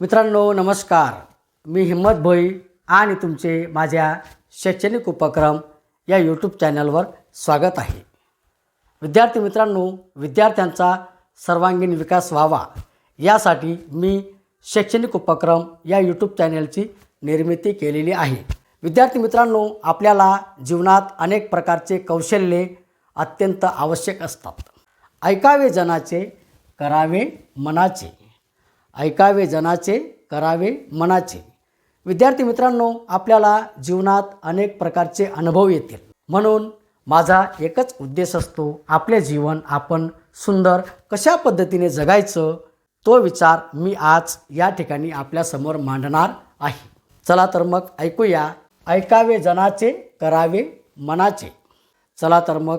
मित्रांनो नमस्कार. मी हिम्मत भोई आणि तुमचे माझ्या शैक्षणिक उपक्रम या यूट्यूब चॅनलवर स्वागत आहे. विद्यार्थी मित्रांनो विद्यार्थ्यांचा सर्वांगीण विकास व्हावा यासाठी मी शैक्षणिक उपक्रम या यूट्यूब चॅनलची निर्मिती केलेली आहे. विद्यार्थी मित्रांनो आपल्याला जीवनात अनेक प्रकारचे कौशल्ये अत्यंत आवश्यक असतात. ऐकावे जनाचे करावे मनाचे. ऐकावे जनाचे करावे मनाचे. विद्यार्थी मित्रांनो आपल्याला जीवनात अनेक प्रकारचे अनुभव येतील. म्हणून माझा एकच उद्देश असतो आपले जीवन आपण सुंदर कशा पद्धतीने जगायचं तो विचार मी आज या ठिकाणी आपल्यासमोर मांडणार आहे. चला तर मग ऐकूया ऐकावे जनाचे करावे मनाचे. चला तर मग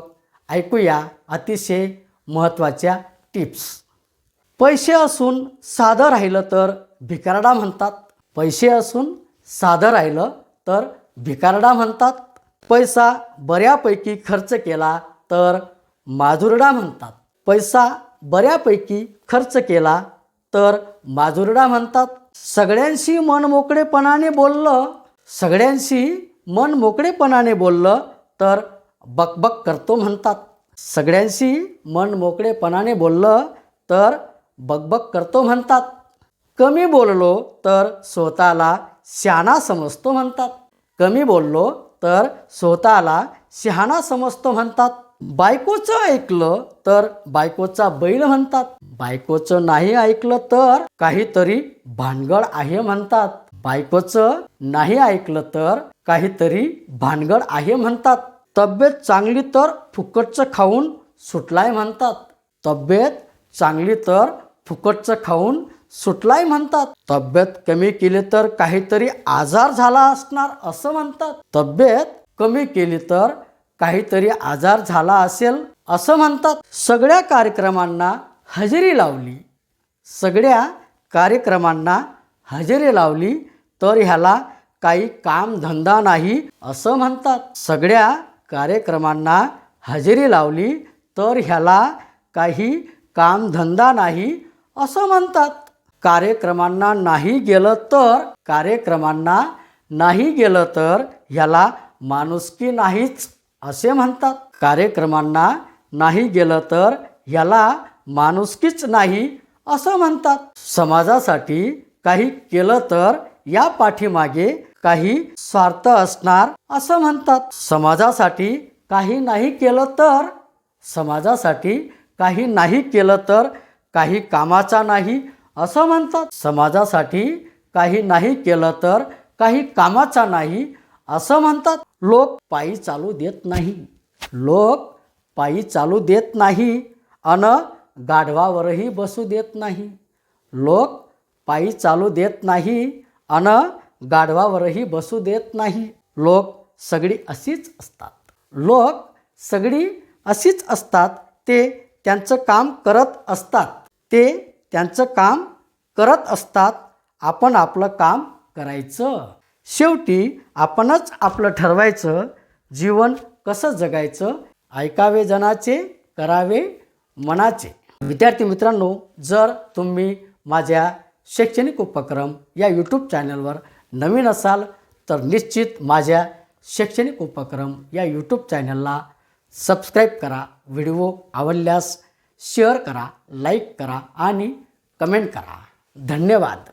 ऐकूया अतिशय महत्त्वाच्या टिप्स. पैसे असून साधं राहिलं तर भिकारडा म्हणतात. पैसे असून साधं राहिलं तर भिकारडा म्हणतात. पैसा बऱ्यापैकी खर्च केला तर माजुरडा म्हणतात. पैसा बऱ्यापैकी खर्च केला तर माजुरडा म्हणतात. सगळ्यांशी मन मोकळेपणाने बोललं सगळ्यांशी मन मोकळेपणाने बोललं तर बकबक करतो म्हणतात. सगळ्यांशी मन मोकळेपणाने बोललं तर बकबक करतो म्हणतात. कमी बोललो तर स्वतःला शहाणा समजतो म्हणतात. कमी बोललो तर स्वतःला शहाणा समजतो म्हणतात. बायकोचं ऐकलं तर बायकोचा बैल म्हणतात. बायकोचं नाही ऐकलं तर काहीतरी भानगड आहे म्हणतात. बायकोचं नाही ऐकलं तर काहीतरी भानगड आहे म्हणतात. तब्येत चांगली तर फुकटचं खाऊन सुटलाय म्हणतात. तब्येत चांगली तर फुकटचं खाऊन सुटलाय म्हणतात. तब्येत कमी केली तर काहीतरी आजार झाला असणार असं म्हणतात. तब्येत कमी केली तर काहीतरी आजार झाला असेल असं म्हणतात. सगळ्या कार्यक्रमांना हजेरी लावली. सगळ्या कार्यक्रमांना हजेरी लावली तर ह्याला काही कामधंदा नाही असं म्हणतात. सगळ्या कार्यक्रमांना हजेरी लावली तर ह्याला काही कामधंदा नाही असं म्हणतात. कार्यक्रमांना नाही गेलं तर कार्यक्रमांना नाही गेलं तर ह्याला माणुसकी नाहीच असे म्हणतात. कार्यक्रमांना नाही गेलं तर ह्याला माणुसकीच नाही असं म्हणतात. समाजासाठी काही केलं तर या पाठीमागे काही स्वार्थ असणार असं म्हणतात. समाजासाठी काही नाही केलं तर समाजासाठी काही नाही केलं तर काही कामाचा नाही असं म्हणतात. समाजासाठी काही नाही केलं तर काही कामाचा नाही असं म्हणतात. लोक पायी चालू देत नाही. लोक पायी चालू देत नाही अन गाढवावरही बसू देत नाही. लोक पायी चालू देत नाही अन गाढवावरही बसू देत नाही. लोक सगळी अशीच असतात. लोक सगळी अशीच असतात ते त्यांचं काम करत असतात. ते त्यांचं काम करत असतात. आपण आपलं काम करायचं. शेवटी आपणच आपलं ठरवायचं. जीवन कसं जगायचं? ऐकावे जनाचे करावे मनाचे. विद्यार्थी मित्रांनो जर तुम्ही माझ्या शैक्षणिक उपक्रम या यूट्यूब चॅनलवर नवीन असाल तर निश्चित माझ्या शैक्षणिक उपक्रम या यूट्यूब चॅनलला सबस्क्राईब करा व्हिडिओ आवडल्यास शेअर करा लाईक करा आणि कमेंट करा. धन्यवाद.